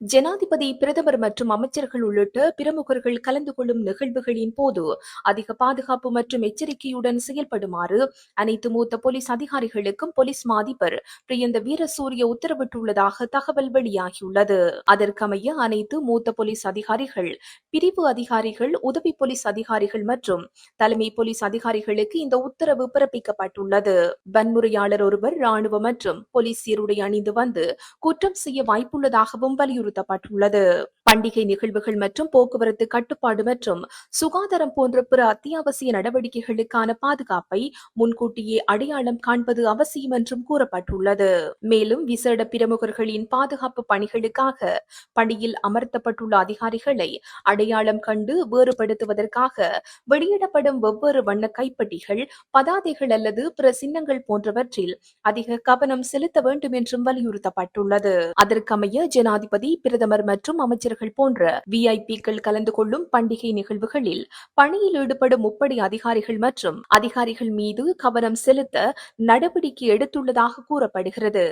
ஜனாதிபதி பிரதமர் மற்றும் அமைச்சர்கள் உள்ளிட்ட பிரமுகர்கள் கலந்து கொள்ளும் நிகழ்வுகளின் போது அதிக பாதுகாப்பு மற்றும் எச்சரிக்கையுடன் செயல்படுமாறு அனைத்து மூத்த போலீஸ் அதிகாரிகளுக்கும் போலீஸ் மா அதிபர் பிரியந்த வீரசூரிய உத்தரவிட்டுள்ளதாக தகவல் வெளியாகியுள்ளது. அதற்கமைய அனைத்து மூத்த போலீஸ் அதிகாரிகள் பிரிவு அதிகாரிகள் உதவி போலீஸ் அதிகாரிகள் மற்றும் தலைமை போலீஸ் அதிகாரிகளுக்கு இந்த உத்தரவு பிறப்பிக்கப்பட்டுள்ளது. வன்முறையாளர் ஒருவர் ராணுவ மற்றும் போலீஸ் சீருடை அணிந்து வந்து குற்றம் செய்ய வாய்ப்புள்ளதாகவும் வலியுறுத்தப்பட்டுள்ளது பண்டிகை நிகழ்வுகள் மற்றும் போக்குவரத்து கட்டுப்பாடு மற்றும் சுகாதாரம் போன்ற பிற அத்தியாவசிய நடவடிக்கைகளுக்கான பாதுகாப்பை முன்கூட்டியே அடையாளம் காண்பது அவசியம் என்றும் கூறப்பட்டுள்ளது. மேலும் விசேட பிரமுகர்களின் பாதுகாப்பு பணிகளுக்காக பணியில் அமர்த்தப்பட்டுள்ள அதிகாரிகளை அடையாளம் கண்டு வேறுபடுத்துவதற்காக வெளியிடப்படும் வெவ்வேறு வண்ண கைப்பட்டிகள் பதாதைகள் அல்லது பிற சின்னங்கள் போன்றவற்றில் அதிக கவனம் செலுத்த வேண்டும் என்றும் வலியுறுத்தப்பட்டுள்ளது. அதற்கமைய ஜனாதிபதி பிரதமர் மற்றும் அமைச்சர்கள் போன்ற விஐபிக்கள் கலந்து கொள்ளும் பண்டிகை நிகழ்வுகளில் பணியில் ஈடுபடும் முப்படை அதிகாரிகள் மற்றும் அதிகாரிகள் மீது கவனம் செலுத்த நடவடிக்கை எடுத்துள்ளதாக கூறப்படுகிறது.